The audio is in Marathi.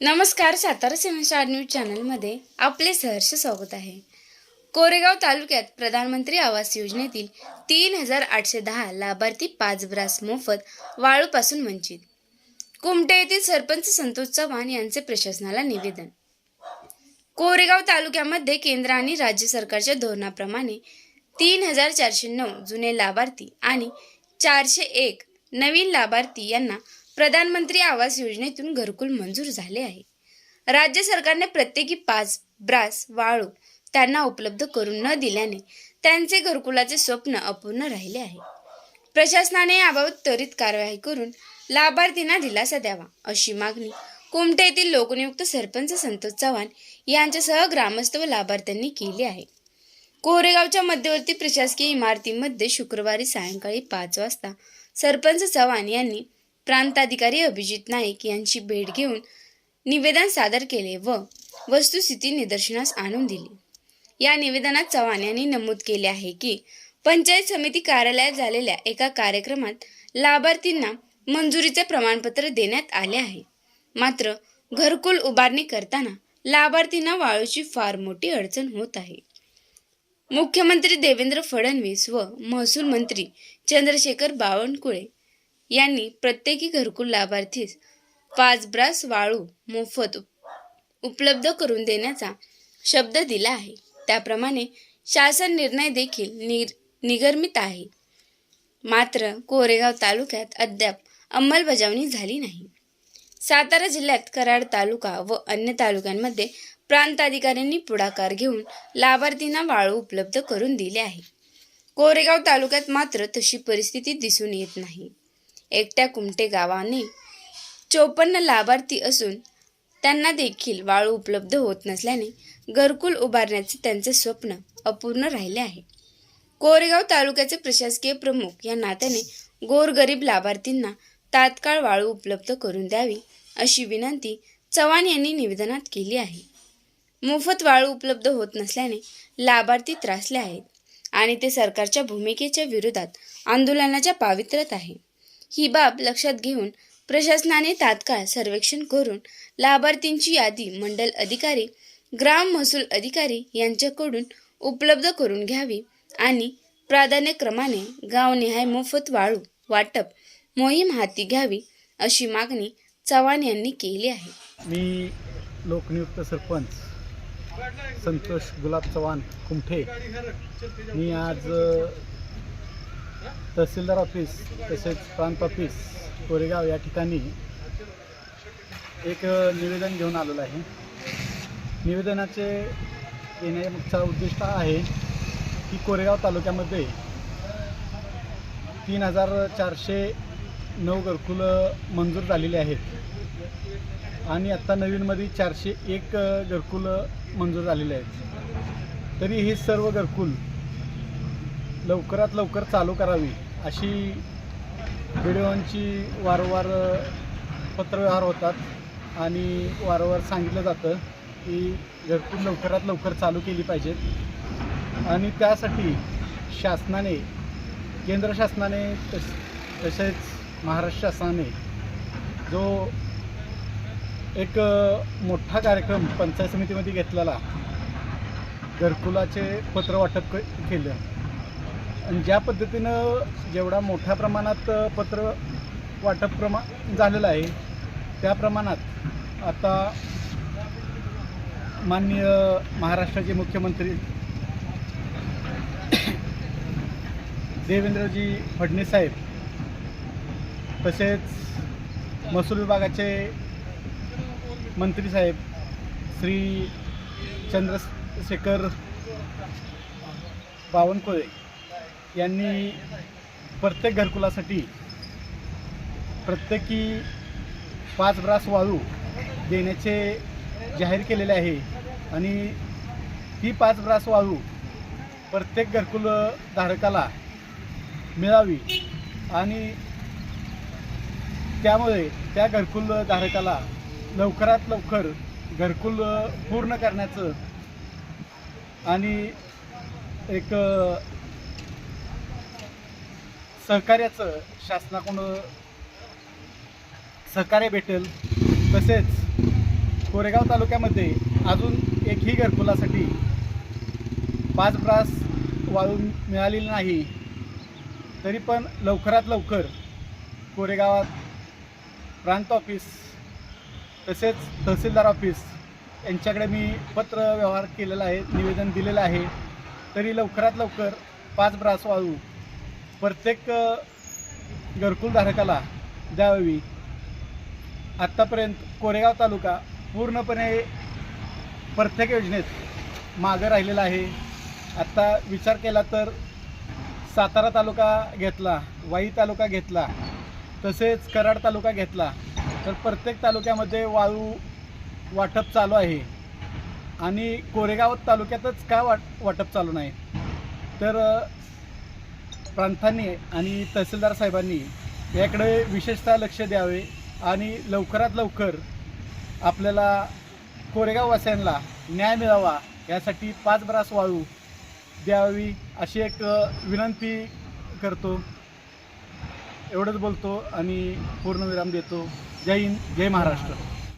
नमस्कार सातारा सेव्हन न्यूज चॅनलमध्ये आपले सहर्ष स्वागत आहे. कोरेगाव तालुक्यात प्रधानमंत्री आवास योजनेतील तीन हजार आठशे दहा लाभार्थी पाच ब्रास मोफत वाळूपासून वंचित. कुमटे येथील सरपंच संतोष चव्हाण यांचे प्रशासनाला निवेदन. कोरेगाव तालुक्यामध्ये केंद्र आणि राज्य सरकारच्या धोरणाप्रमाणे तीन हजार चारशे नऊ जुने लाभार्थी आणि चारशे एक नवीन लाभार्थी यांना प्रधानमंत्री आवास योजनेतून घरकुल मंजूर झाले आहे. राज्य सरकारने प्रत्येकी पाच ब्रास वाळू त्यांना उपलब्ध करून न दिल्याने त्यांचे घरकुलाचे स्वप्न अपूर्ण राहिले आहे. प्रशासनाने याबाबत त्वरित कारवाई करून लाभार्थींना दिलासा द्यावा अशी मागणी कुमटे येथील लोकनियुक्त सरपंच संतोष चव्हाण यांच्यासह ग्रामस्थ व लाभार्थ्यांनी केली आहे. कोरेगावच्या मध्यवर्ती प्रशासकीय इमारतीमध्ये शुक्रवारी सायंकाळी पाच वाजता सरपंच चव्हाण यांनी प्रांताधिकारी अभिजित नाईक यांची भेट घेऊन निवेदन सादर केले व वस्तुस्थिती निदर्शनास आणून दिली. या निवेदनात चव्हाण यांनी नमूद केले आहे की पंचायत समिती कार्यालयात झालेल्या एका कार्यक्रमात लाभार्थींना मंजुरीचे प्रमाणपत्र देण्यात आले आहे. मात्र घरकुल उभारणी करताना लाभार्थींना वाळूची फार मोठी अडचण होत आहे. मुख्यमंत्री देवेंद्र फडणवीस व महसूल मंत्री चंद्रशेखर बावनकुळे यांनी प्रत्येकी घरकुल लाभार्थीस पाच ब्रास वाळू मोफत उपलब्ध करून देण्याचा शब्द दिला आहे. त्याप्रमाणे शासन निर्णय देखील निर निगर्मित आहे. मात्र कोरेगाव तालुक्यात अद्याप अंमलबजावणी झाली नाही. सातारा जिल्ह्यात कराड तालुका व अन्य तालुक्यांमध्ये प्रांताधिकाऱ्यांनी पुढाकार घेऊन लाभार्थींना वाळू उपलब्ध करून दिले आहे. कोरेगाव तालुक्यात मात्र तशी परिस्थिती दिसून येत नाही. एकट्या कुमटे गावाने चोपन्न लाभार्थी असून त्यांना देखील वाळू उपलब्ध होत नसल्याने घरकुल उभारण्याचे त्यांचे स्वप्न अपूर्ण राहिले आहे. कोरेगाव तालुक्याचे प्रशासकीय प्रमुख या नात्याने गोरगरीब लाभार्थींना तात्काळ वाळू उपलब्ध करून द्यावी अशी विनंती चव्हाण यांनी निवेदनात केली आहे. मोफत वाळू उपलब्ध होत नसल्याने लाभार्थी त्रासले आहेत आणि ते सरकारच्या भूमिकेच्या विरोधात आंदोलनाच्या पावित्र्यात आहे. ही बाब लक्षात घेऊन प्रशासनाने तात्काळ सर्वेक्षण करून लाभार्थींची यादी मंडल अधिकारी ग्राम महसूल अधिकारी यांच्याकडून उपलब्ध करून घ्यावी आणि प्राधान्यक्रमाने गावनिहाय मोफत वाळू वाटप मोहीम हाती घ्यावी अशी मागणी चव्हाण यांनी केली आहे. मी लोकनियुक्त सरपंच संतोष गुलाब चव्हाण कुमठे. मी आज तहसीलदार ऑफिस तसेच प्रांत ऑफिस कोरेगाव या ठिकाणी एक निवेदन घेऊन आलेलं आहे. निवेदनाचे येण्याचा उद्दिष्ट आहे की कोरेगाव तालुक्यामध्ये तीन हजार चारशे नऊ घरकुलं मंजूर झालेली आहेत. आणि आत्ता नवीनमध्ये चारशे एक घरकुलं मंजूर झालेले आहेत. तरी ही सर्व घरकुल लवकरात लवकर चालू करावी अशी व्हिडिओंची वारंवार पत्रव्यवहार होतात आणि वारंवार सांगितलं जातं की घरकुल लवकरात लवकर चालू केली पाहिजेत. आणि त्यासाठी शासनाने केंद्र शासनाने तस तसेच महाराष्ट्र शासनाने जो एक मोठा कार्यक्रम पंचायत समितीमध्ये घेतलेला घरकुलाचे पत्र वाटप क- केलं. आणि ज्या पद्धतीनं जेवढा मोठ्या प्रमाणात पत्र वाटप प्रमा झालेलं आहे त्या प्रमाणात आता माननीय महाराष्ट्राचे मुख्यमंत्री देवेंद्रजी फडणवीस साहेब तसेच महसूल विभागाचे मंत्री साहेब श्री चंद्रशेखर बावनकुळे यांनी प्रत्येक घरकुलासाठी प्रत्येकी पाच ब्रास वाळू देण्याचे जाहीर केलेले आहे. आणि ही पाच ब्रास वाळू प्रत्येक घरकुल धारकाला मिळावी आणि त्यामुळे त्या घरकुल धारकाला लवकरात लवकर घरकुल पूर्ण करण्याचं आणि एक सहकार्याचं शासनाकडून सहकार्य भेटेल. तसेच कोरेगाव तालुक्यामध्ये अजून एकही घरकुलासाठी पाच ब्रास वाळू मिळालेली नाही. तरी पण लवकरात लवकर कोरेगावात प्रांत ऑफिस तसेच तहसीलदार ऑफिस यांच्याकडे मी पत्र व्यवहार केलेला आहे निवेदन दिलेलं आहे. तरी लवकरात लवकर पाच ब्रास वाळू प्रत्येक घरकुलधारकाला द्यावी. आत्तापर्यंत कोरेगाव तालुका पूर्णपणे प्रत्येक योजनेत मागं राहिलेला आहे. आत्ता विचार केला तर सातारा तालुका घेतला वाई तालुका घेतला तसेच कराड तालुका घेतला तर प्रत्येक तालुक्यामध्ये वाळू वाटप चालू आहे. आणि कोरेगाव तालुक्यातच का वाट वाटप चालू नाही? तर प्रांतांनी आणि तहसीलदार साहेबांनी याकडे विशेषतः लक्ष द्यावे आणि लवकरात लवकर आपल्याला कोरेगाववासियांना न्याय मिळावा यासाठी पाच ब्रास वाळू द्यावी अशी एक विनंती करतो. एवढंच बोलतो आणि पूर्णविराम देतो. जय हिंद जय महाराष्ट्र.